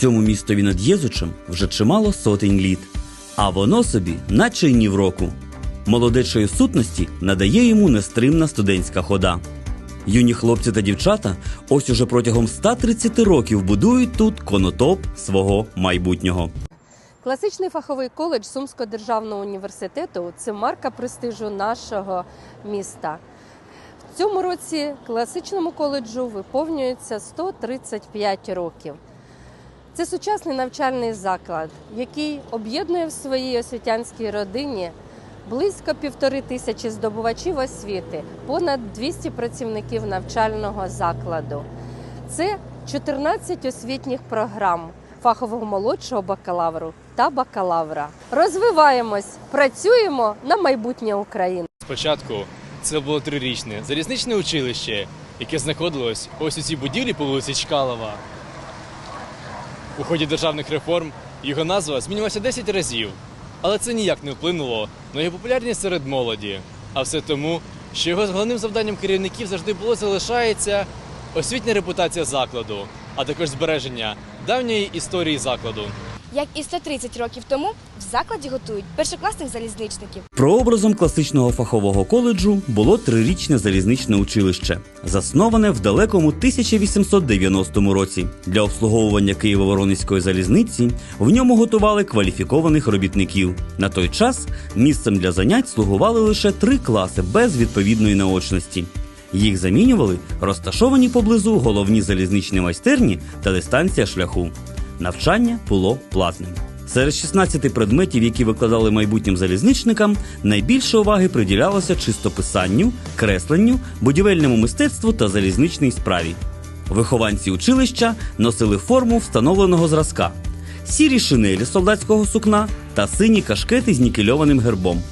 Цьому містові над Єзучем вже чимало сотень літ, а воно собі, наче й ні в року. Молодечої сутності надає йому нестримна студентська хода. Юні хлопці та дівчата ось уже протягом 130 років будують тут конотоп свого майбутнього. Класичний фаховий коледж Сумського державного університету це марка престижу нашого міста. В цьому році класичному коледжу виповнюється 135 років. Це сучасний навчальний заклад, який об'єднує в своїй освітянській родині близько півтори тисячі здобувачів освіти, понад 200 працівників навчального закладу. Це 14 освітніх програм фахового молодшого бакалавру та бакалавра. Розвиваємось, працюємо на майбутнє України. Спочатку це було трирічне залізничне училище, яке знаходилось ось у цій будівлі по вулиці Чкалова. У ході державних реформ його назва змінювалася 10 разів, але це ніяк не вплинуло на його популярність серед молоді. А все тому, що його головним завданням керівників завжди було залишається освітня репутація закладу, а також збереження давньої історії закладу. Як і 130 років тому в закладі готують першокласних залізничників. Прообразом класичного фахового коледжу було трирічне залізничне училище, засноване в далекому 1890 році. Для обслуговування Києво-Воронезької залізниці в ньому готували кваліфікованих робітників. На той час місцем для занять слугували лише три класи без відповідної наочності. Їх замінювали розташовані поблизу головні залізничні майстерні та дистанція шляху. Навчання було платним. Серед 16 предметів, які викладали майбутнім залізничникам, найбільше уваги приділялося чистописанню, кресленню, будівельному мистецтву та залізничній справі. Вихованці училища носили форму встановленого зразка: сірі шинелі солдатського сукна та сині кашкети з нікельованим гербом.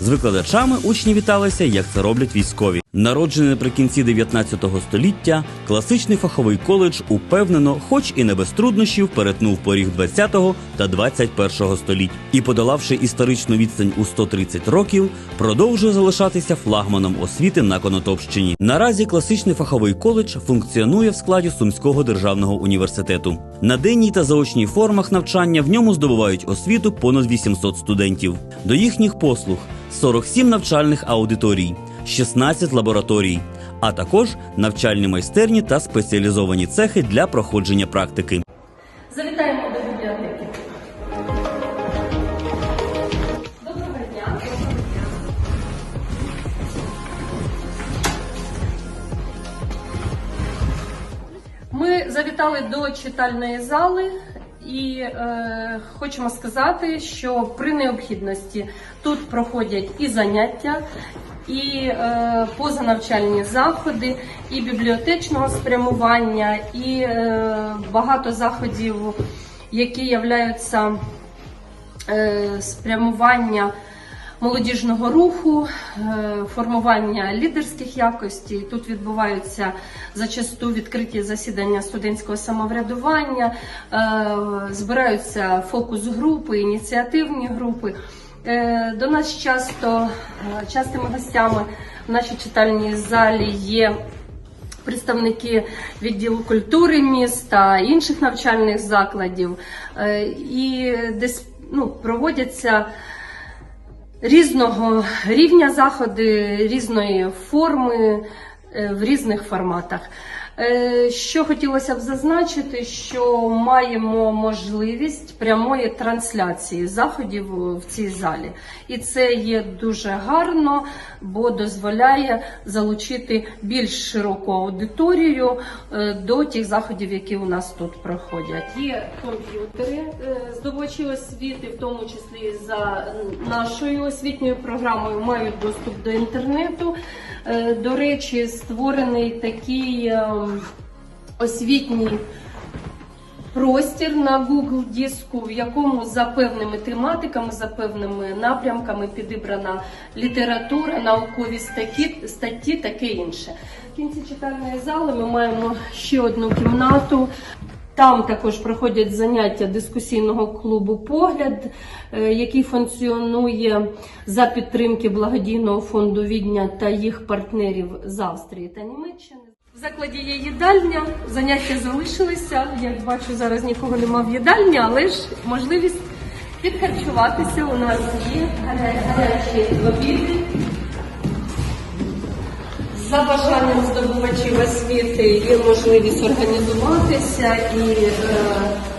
З викладачами учні віталися, як це роблять військові. Народжений наприкінці 19 століття, класичний фаховий коледж упевнено, хоч і не без труднощів, перетнув поріг 20 та 21 століть і, подолавши історичну відстань у 130 років, продовжує залишатися флагманом освіти на Конотопщині. Наразі класичний фаховий коледж функціонує в складі Сумського державного університету. На денній та заочній формах навчання в ньому здобувають освіту понад 800 студентів. До їхніх послуг 47 навчальних аудиторій, 16 лабораторій, а також навчальні майстерні та спеціалізовані цехи для проходження практики. Завітаємо до бібліотеки. Ми завітали до читальної зали і е, хочемо сказати, що при необхідності тут проходять і заняття, і е, позанавчальні заходи, і бібліотечного спрямування, і е, багато заходів, які являються е, спрямування молодіжного руху, е, формування лідерських якостей. Тут відбуваються зачасту відкриті засідання студентського самоврядування, е, збираються фокус-групи, ініціативні групи. Е, До нас часто частими гостями в нашій читальній залі є представники відділу культури міста, інших навчальних закладів, і десь ну, проводяться різного рівня заходи, різної форми е, в різних форматах. Е, Що хотілося б зазначити, що маємо можливість прямої трансляції заходів в цій залі, і це є дуже гарно, бо дозволяє залучити більш широку аудиторію е, до тих заходів, які у нас тут проходять. Є комп'ютери е, здобувачі освіти, в тому числі за нашою освітньою програмою, мають доступ до інтернету. До речі, створений такий освітній простір на Google диску, в якому за певними тематиками, за певними напрямками підібрана література, наукові статті, статті таке інше. В кінці читальної зали ми маємо ще одну кімнату. Там також проходять заняття дискусійного клубу Погляд, е, який функціонує за підтримки благодійного фонду Відня та їх партнерів з Австрії та Німеччини. Закладі є їдальня, заняття залишилися. Як бачу, зараз нікого нема в їдальні, але ж можливість підхарчуватися у нас є гаря- гарячі обіди. За бажанням здобувачів освіти є можливість організуватися і е,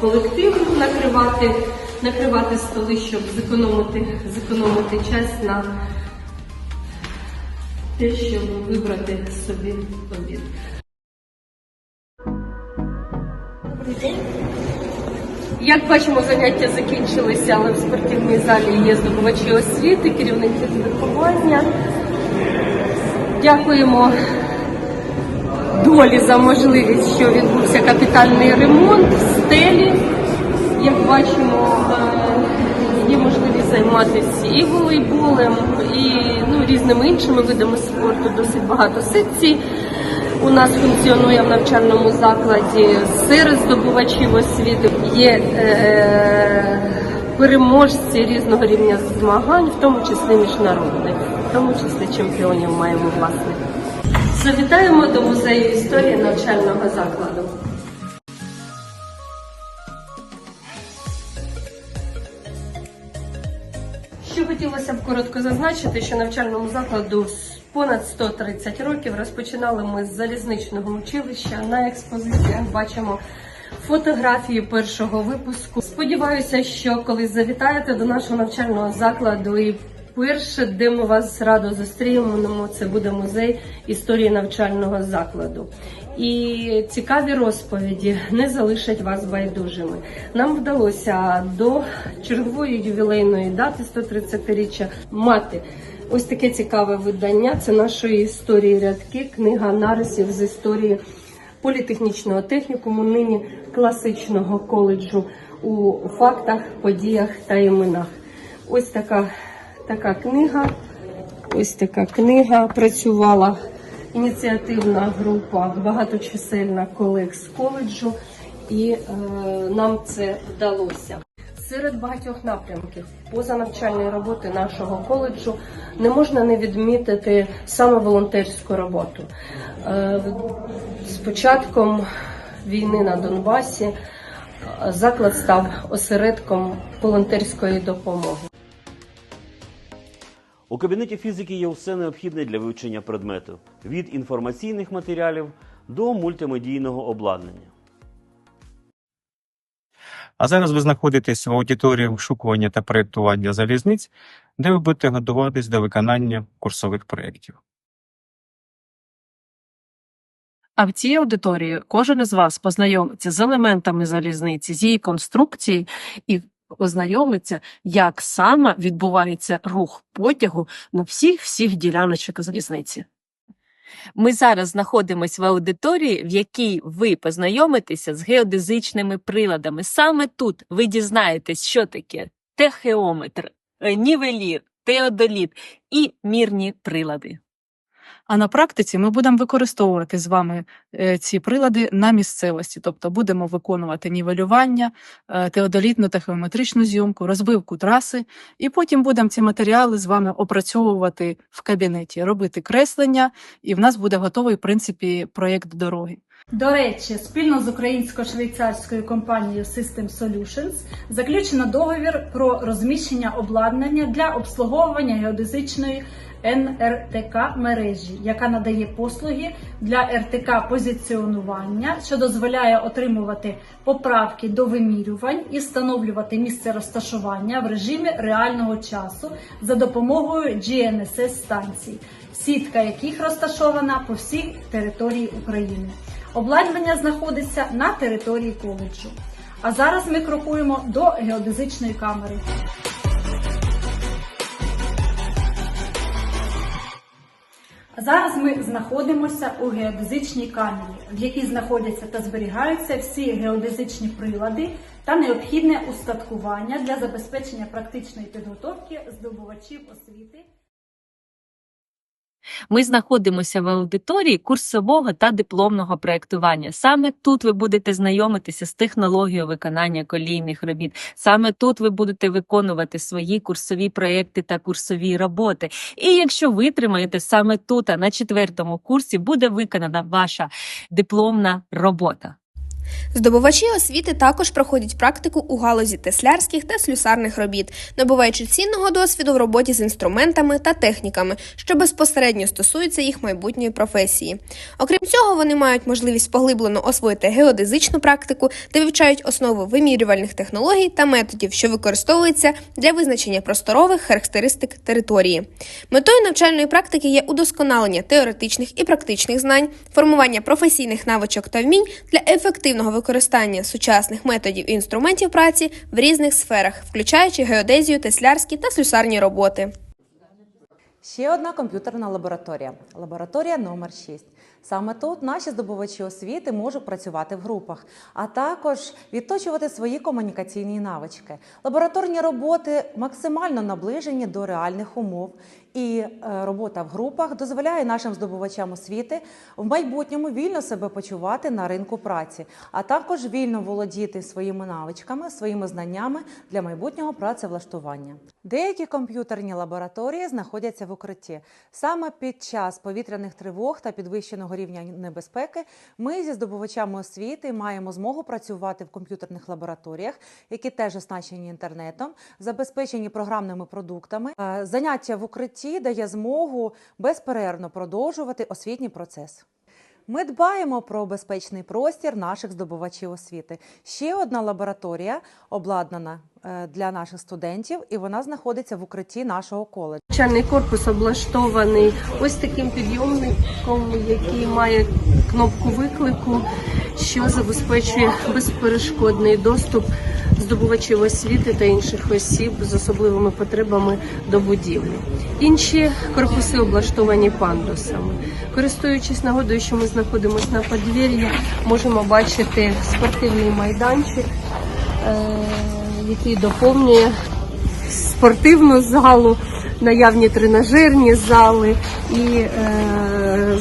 колективно накривати, накривати столи, щоб зекономити, зекономити час на те, щоб вибрати собі обід. Як бачимо, заняття закінчилися, але в спортивній залі є здобувачі освіти, керівники з виховання. Дякуємо долі за можливість, що відбувся капітальний ремонт в стелі. Як бачимо, е, займатися і волейболем, і ну, різними іншими видами спорту. Досить багато секцій. У нас функціонує в навчальному закладі серед здобувачів освіти. Є е, переможці різного рівня змагань, в тому числі міжнародних, в тому числі чемпіонів маємо власне. Завітаємо до музею історії навчального закладу. Хотілося б коротко зазначити, що навчальному закладу понад 130 років розпочинали ми з залізничного училища. На експозиціях бачимо фотографії першого випуску. Сподіваюся, що коли завітаєте до нашого навчального закладу і перше, де ми вас радо зустрінемо, це буде музей історії навчального закладу. І цікаві розповіді не залишать вас байдужими. Нам вдалося до чергової ювілейної дати 130-річчя мати ось таке цікаве видання. Це нашої історії рядки, книга нарисів з історії політехнічного технікуму, нині класичного коледжу у фактах, подіях та іменах. Ось така, така книга. Ось така книга працювала ініціативна група, багаточисельна колег з коледжу, і е, нам це вдалося. Серед багатьох напрямків позанавчальної роботи нашого коледжу не можна не відмітити саме волонтерську роботу. Е, з початком війни на Донбасі е, заклад став осередком волонтерської допомоги. У кабінеті фізики є все необхідне для вивчення предмету від інформаційних матеріалів до мультимедійного обладнання. А зараз ви знаходитесь в аудиторії вшукування та проєктування залізниць, де ви будете готуватись до виконання курсових проєктів. А в цій аудиторії кожен із вас познайомиться з елементами залізниці, з її конструкції і ознайомиться, як саме відбувається рух потягу на всіх всіх діляночок залізниці. Ми зараз знаходимося в аудиторії, в якій ви познайомитеся з геодезичними приладами. Саме тут ви дізнаєтесь, що таке техеометр, нівелір, теодоліт і мірні прилади. А на практиці ми будемо використовувати з вами е, ці прилади на місцевості, тобто будемо виконувати нівелювання, е, теодолітну та геометричну зйомку, розбивку траси, і потім будемо ці матеріали з вами опрацьовувати в кабінеті, робити креслення, і в нас буде готовий, в принципі, проєкт дороги. До речі, спільно з українсько-швейцарською компанією System Solutions заключено договір про розміщення обладнання для обслуговування геодезичної НРТК мережі, яка надає послуги для РТК позиціонування, що дозволяє отримувати поправки до вимірювань і встановлювати місце розташування в режимі реального часу за допомогою GNSS станцій, сітка яких розташована по всій території України. Обладнання знаходиться на території коледжу. А зараз ми крокуємо до геодезичної камери. Зараз ми знаходимося у геодезичній камері, в якій знаходяться та зберігаються всі геодезичні прилади та необхідне устаткування для забезпечення практичної підготовки здобувачів освіти. Ми знаходимося в аудиторії курсового та дипломного проєктування. Саме тут ви будете знайомитися з технологією виконання колійних робіт. Саме тут ви будете виконувати свої курсові проєкти та курсові роботи. І якщо витримаєте саме тут, а на четвертому курсі буде виконана ваша дипломна робота. Здобувачі освіти також проходять практику у галузі теслярських та слюсарних робіт, набуваючи цінного досвіду в роботі з інструментами та техніками, що безпосередньо стосуються їх майбутньої професії. Окрім цього, вони мають можливість поглиблено освоїти геодезичну практику, де вивчають основи вимірювальних технологій та методів, що використовуються для визначення просторових характеристик території. Метою навчальної практики є удосконалення теоретичних і практичних знань, формування професійних навичок та вмінь для ефективного використання сучасних методів і інструментів праці в різних сферах, включаючи геодезію, теслярські та слюсарні роботи. Ще одна комп'ютерна лабораторія. Лабораторія номер 6. Саме тут наші здобувачі освіти можуть працювати в групах, а також відточувати свої комунікаційні навички. Лабораторні роботи максимально наближені до реальних умов, і е, робота в групах дозволяє нашим здобувачам освіти в майбутньому вільно себе почувати на ринку праці, а також вільно володіти своїми навичками, своїми знаннями для майбутнього працевлаштування. Деякі комп'ютерні лабораторії знаходяться в укритті. Саме під час повітряних тривог та підвищеного рівня небезпеки ми зі здобувачами освіти маємо змогу працювати в комп'ютерних лабораторіях, які теж оснащені інтернетом, забезпечені програмними продуктами. Е, Заняття в укритті дає змогу безперервно продовжувати освітній процес. Ми дбаємо про безпечний простір наших здобувачів освіти. Ще одна лабораторія обладнана е, для наших студентів, і вона знаходиться в укритті нашого коледжу. Навчальний корпус облаштований ось таким підйомником, який має кнопку виклику, що забезпечує безперешкодний доступ здобувачів освіти та інших осіб з особливими потребами до будівлі. Інші корпуси облаштовані пандусами. Користуючись нагодою, що ми знаходимося на подвір'ї, можемо бачити спортивний майданчик, е, який доповнює спортивну залу, наявні тренажерні зали і е,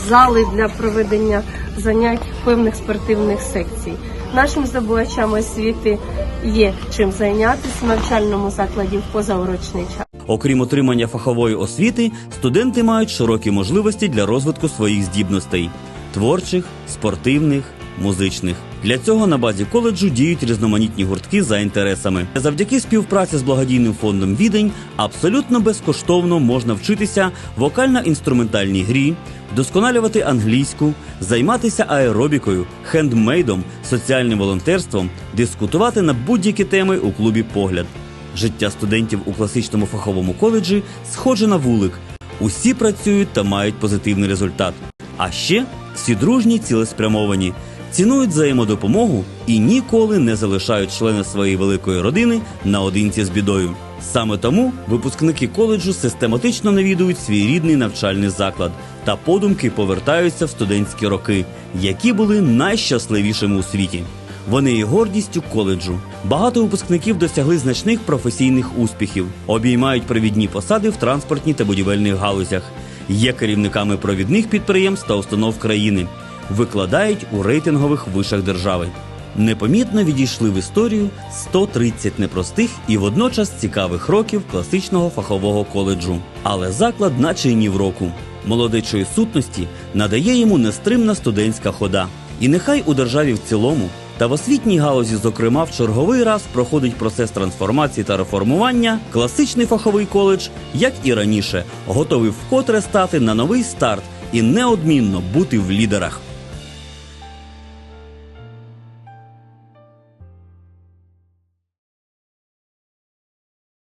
зали для проведення занять певних спортивних секцій. Нашим здобувачам освіти є чим зайнятися в навчальному закладі в позаурочний час. Окрім отримання фахової освіти, студенти мають широкі можливості для розвитку своїх здібностей творчих, спортивних, музичних. Для цього на базі коледжу діють різноманітні гуртки за інтересами. Завдяки співпраці з благодійним фондом Відень абсолютно безкоштовно можна вчитися вокально-інструментальній грі, вдосконалювати англійську, займатися аеробікою, хендмейдом, соціальним волонтерством, дискутувати на будь-які теми у клубі Погляд. Життя студентів у класичному фаховому коледжі схоже на вулик. Усі працюють та мають позитивний результат. А ще всі дружні, цілеспрямовані, цінують взаємодопомогу і ніколи не залишають члени своєї великої родини наодинці з бідою. Саме тому випускники коледжу систематично навідують свій рідний навчальний заклад та подумки повертаються в студентські роки, які були найщасливішими у світі. Вони є гордістю коледжу. Багато випускників досягли значних професійних успіхів, обіймають провідні посади в транспортній та будівельних галузях, є керівниками провідних підприємств та установ країни, викладають у рейтингових вишах держави. Непомітно відійшли в історію 130 непростих і водночас цікавих років класичного фахового коледжу. Але заклад, наче й ні в року, молодечої сутності надає йому нестримна студентська хода. І нехай у державі в цілому та в освітній галузі, зокрема, в черговий раз проходить процес трансформації та реформування, класичний фаховий коледж, як і раніше, готовий вкотре стати на новий старт і неодмінно бути в лідерах.